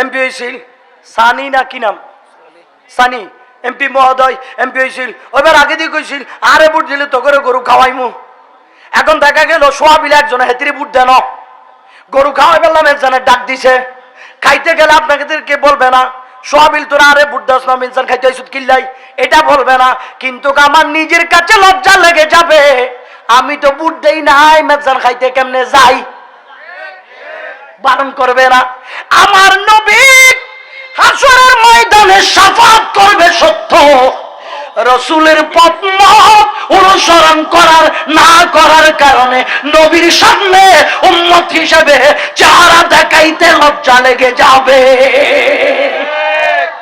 MP হয়েছিল। সানি না কি নাম? সানি। এমপি মহোদয়, এমপি হয়েছিল। ওইবার আগে দিয়ে কইছিল, আরে বুট দিলে তো করে গরু খাওয়াইমু। এখন দেখা গেল সোয়াবিলে একজন হেতিরে বুট দেন। গরু খাওয়াই পেলাম একজনের ডাক দিছে। খাইতে গেলে আপনাদেরকে বলবে না সোয়াবিল তোরা আরে বুট দাস না, মিনসান খাইতে আইসুত কিল্লাই। এটা বলবে না, কিন্তু আমার নিজের কাছে লজ্জা লেগে যাবে। আমি তো বুট দেই নাই মেজান খাইতে কেমনে যাই? বারণ করবে না। আমার নবী হাসরের ময়দানে সাফাত করবে সত্য। রসুলের পত্ন অনুসরণ করার, না করার কারণে নবীর সামনে উন্মত হিসেবে চেহারা দেখাইতে লজ্জা লেগে যাবে।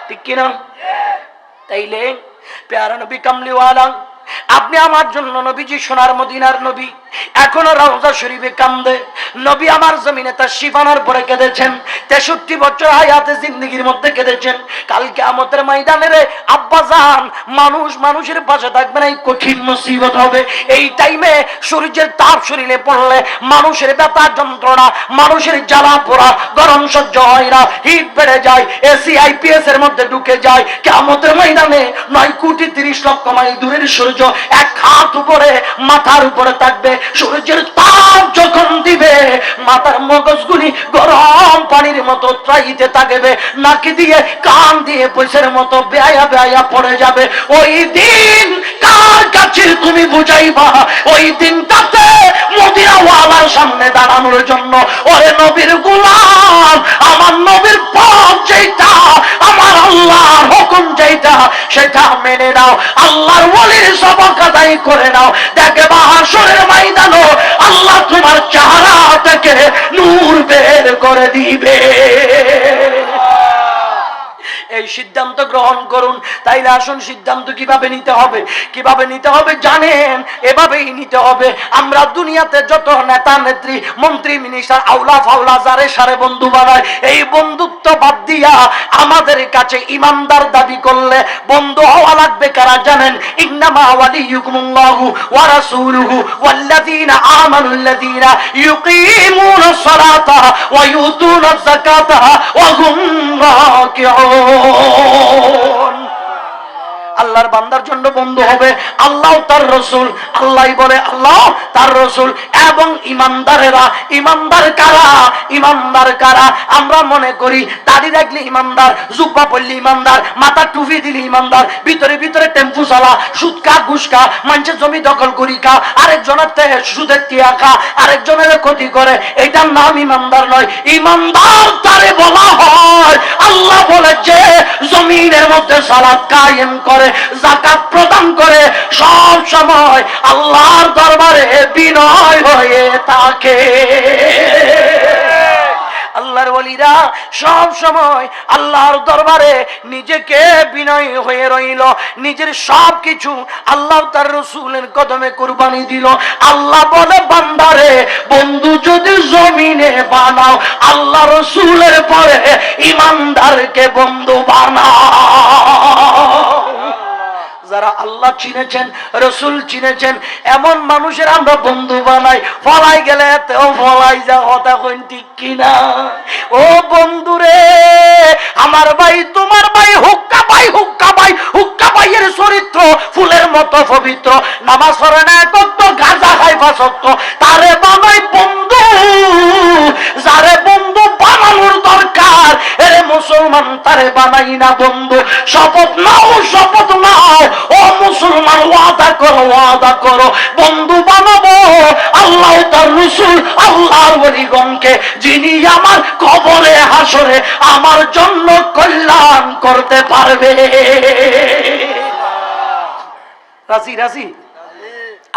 ঠিক কিনা? তাইলে, পেয়ারা নবী কামলিওয়ালা, আপনি আমার জন্য নবীজি সোনার মদিনার নবী এখনও রওজা শরীফে কান্দে। নবী আমার জমিনে তার শিফানার পরে কেঁদেছেন। তেষট্টি বছর হায়াতে জিন্দগির মধ্যে কেঁদেছেন। কালকে আমতের ময়দানে রে, আব্বা যান মানুষ মানুষের পাশে থাকবে না, এই কঠিন মুসিবত হবে। এই টাইমে সূর্যের তাপ শরীরে পড়লে মানুষের ব্যথা যন্ত্রণা, মানুষের জ্বালা পোড়া, গরম সহ্য হয় না, হিট বেড়ে যায়, এসি আইপিএস এর মধ্যে ঢুকে যায়। কেমতের ময়দানে নয় কোটি তিরিশ লক্ষ মাইল দূরের সূর্য এক হাত উপরে, মাথার উপরে থাকবে। সূর্যের তাপ যখন দিবে মাথার মগজগুলি গরম পানির মতো ত্রাইতে থাকবে নাকি দিয়ে কান দিয়ে পয়সার মতো বেয়া বেয়া পড়ে যাবে। ওই দিন কার কাছে তুমি বুঝাইবা? ওই দিনটাতে মদিনাওয়ালার সামনে দাঁড়ানোর জন্য। ওরে নবীর গোলাম, আমার নবীর পথ যেটা সেটা মেনে নাও। আল্লাহর বলে সবক আদায় করে নাও। দেখে বাহাসরের ময়দানো আল্লাহ তোমার চেহারা থেকে নূর বের করে দিবে। এই সিদ্ধান্ত গ্রহণ করুন। তাইলে আসুন সিদ্ধান্ত কীভাবে নিতে হবে? কীভাবে নিতে হবে? জানেন, এভাবেই নিতে হবে। আমরা দুনিয়াতে যত নেতা, নেত্রী, মন্ত্রী, মিনিস্টার, আউলা, ফাউলা, যারে সারে বন্ধু বানায়, এই বন্ধুত্ব বাদ দিয়া আমাদের কাছে ইমানদার দাবি করলে বন্ধু হওয়া লাগবে কারা জানেন? ইন্নামা ওয়ালিয়ুকুমুল্লাহু ওয়া রাসূলুহু ওয়াল্লাযীনা আমানুল্লাযীনা ইউকিমুনা সালাতা ওয়া ইউতুনা যাকাতা ওয়া হুম রাকিউন। আল্লাহর বান্দার জন্য বন্ধু হবে আল্লাহ তার রসুল। আল্লাহ বলে আল্লাহ তার রসুল। এবং ইমানদারেরা, ইমানদার কারা? ইমানদার কারা? আমরা মনে করি দাড়ি রাখলে ইমানদার, জুব্বা পড়লে ইমানদার, মাথা টুপি দিলে ইমানদার, ভিতরে ভিতরে টেম্পু চালা, সুদকা, ঘুষকা, মানুষের জমি দখল করি কা, আরেকজনের সুদের টিয়া খা আরেকজনের ক্ষতি করে। এটার নাম ইমানদার নয়। ইমানদার তারে বলা হয়। আল্লাহ বলে যে জমিনের মধ্যে সালাদ কায়েম করে জাকাত প্রদান করে, সব সময় আল্লাহর দরবারে বিনয় হয়ে থাকে। আল্লাহর ওলিরা সব সময় আল্লাহর দরবারে নিজেকে বিনয় হয়ে রইল। নিজের সব কিছু আল্লাহ তার রসুলের কদমে কুরবানি দিল। আল্লাহ বলে, বান্দারে জমিনে বানাও, আল্লাহ রসুলের পরে ইমানদারকে বন্ধু বানাও। যারা আল্লাহ চিনেছেন, রসুল চিনেছেন, এমন মানুষের আমরা বন্ধু বানাই। ফলাই গেলে তেও ফলাই যা কথা কইন, ঠিক কিনা? ও বন্ধু রে আমার ভাই, তোমার ভাই, হুক্কা ভাই হুক্কা ভাই, হুক্কা ভাইয়ের চরিত্র ফুলের মতো পবিত্র। নামাজ পড়ে না কত গাঁজা খাইবা সত্য। তারে বানাই না বন্ধু, শপথ নাও শপথ নাও ও মুসলমান, ওয়াদা করো ওয়াদা করো। বন্ধু বানাবো, আল্লাহ তার রসুল, আল্লাহর বলিগণকে যিনি আমার কবরে, হাসরে, আমার জন্য কল্যাণ করতে পারবে। রাজি রাজি?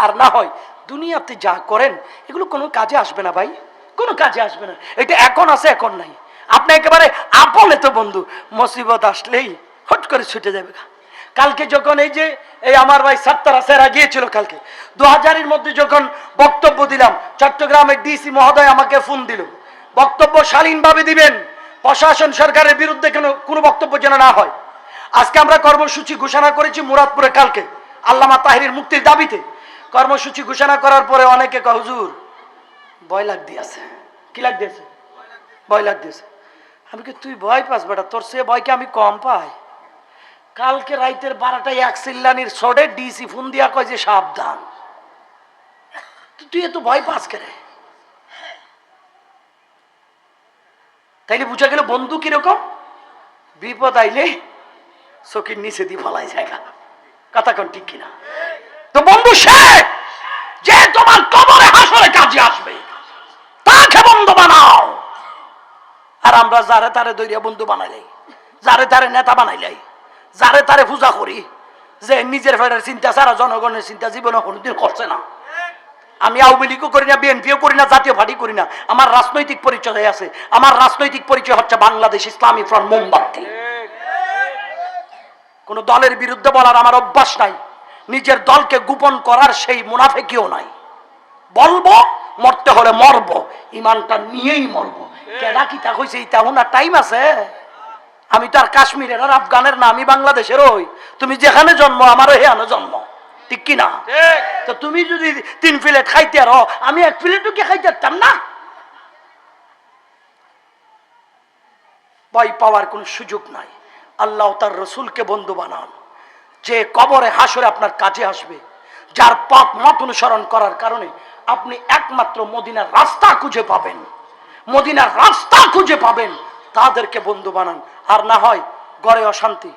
আর না হয়, দুনিয়াতে যা করেন, এগুলো কোনো কাজে আসবে না ভাই। কোনো কাজে আসবে না। এটা এখন আছে, এখন নাই। আপনি একেবারে আপনে তো বন্ধু। মুসিবত আসলেই হট করে ছুটে যাবে কালকে যখন এই যে এই আমার ভাই সাত্তারা সেরা গিয়েছিল কালকে দু হাজারের মধ্যে যখন বক্তব্য দিলাম চট্টগ্রামের ডিসি মহোদয় আমাকে ফোন দিল। বক্তব্য শালীনভাবে দিবেন প্রশাসন সরকারের বিরুদ্ধে কোনো কোনো বক্তব্য যেন না হয়। আজকে আমরা কর্মসূচি ঘোষণা করেছি মুরাদপুরে কালকে আল্লামা তাহিরের মুক্তির দাবিতে। কর্মসূচি ঘোষণা করার পরে অনেকে কয়, হুজুর ভয় লাগ দিয়েছে। কি লাগ দিয়েছে? ভয় লাগ দিয়েছে। আমি কি তুই ভয় পাস বেটা? তোর সে ভয়কে আমি কম পাই? কালকে রাইতের বারোটায় এক সিল্লানির সডে ডিসি ফোন দিয়া কয় যে সাবধান। তুই এত ভয় পাস কেরে তাইলে বুঝা গেল বন্ধু কীরকম? বিপদ আইলে চকির নিচে দিয়ে ফলাই জায়গা কথা কোন ঠিক কিনা? তো বন্ধু সে যে তোমার কবরে হাসরে কাজে আসবে তাকে বন্ধু বানাও আর আমরা যারে তারে দৈরিয়া বন্ধু বানাইলাই, যারে তারে নেতা বানাইলাই, যারে তারে পূজা করি, যে নিজের ফেরের চিন্তা ছাড়া জনগণের চিন্তা জীবনে কোনোদিন করছে না। আমি আওয়ামী লীগও করি না, বিএনপিও করি না, জাতীয় পার্টি করি না। আমার রাজনৈতিক পরিচয় আছে। আমার রাজনৈতিক পরিচয় হচ্ছে বাংলাদেশ ইসলামী ফ্রন্ট মোমবাতি। কোন দলের বিরুদ্ধে বলার আমার অভ্যাস নাই। নিজের দলকে গোপন করার সেই মুনাফেকিও নাই। বলব, মরতে হলে মরবো, ইমানটা নিয়েই মরবো। কেডা কি তা কইছে ইতা হুনার টাইম আছে? আমি তো আর কাশ্মীরের আর আফগানের না আমি বাংলাদেশের ওই তুমি যেখানে জন্ম আমারও হেয়ানো জন্ম। ঠিক কি না তো তুমি যদি তিন প্লেট খাইতে আরও আমি এক প্লেটও কি খাইতে পারতাম না? ভয় পাওয়ার কোনো সুযোগ নাই। আল্লাহ তার রসুলকে বন্ধু বানান। যে কবরে হাসরে আপনার কাজে আসবে যার পথ মত অনুসরণ করার কারণে আপনি একমাত্র মদিনার রাস্তা খুঁজে পাবেন। মদিনার রাস্তা খুঁজে পাবেন। তাদেরকে বন্ধু বানান। আর না হয় ঘরে অশান্তি,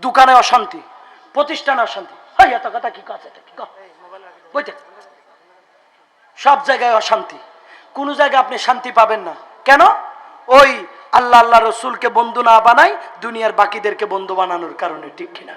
দোকানে অশান্তি, প্রতিষ্ঠানে অশান্তি। এত কথা কি কথা কহ? সব জায়গায় অশান্তি। কোনো জায়গায় আপনি শান্তি পাবেন না। কেন? ওই আল্লাহ আল্লাহ রসুলকে বন্ধু না বানাই দুনিয়ার বাকিদেরকে বন্ধু বানানোর কারণে ঠিক কিনা।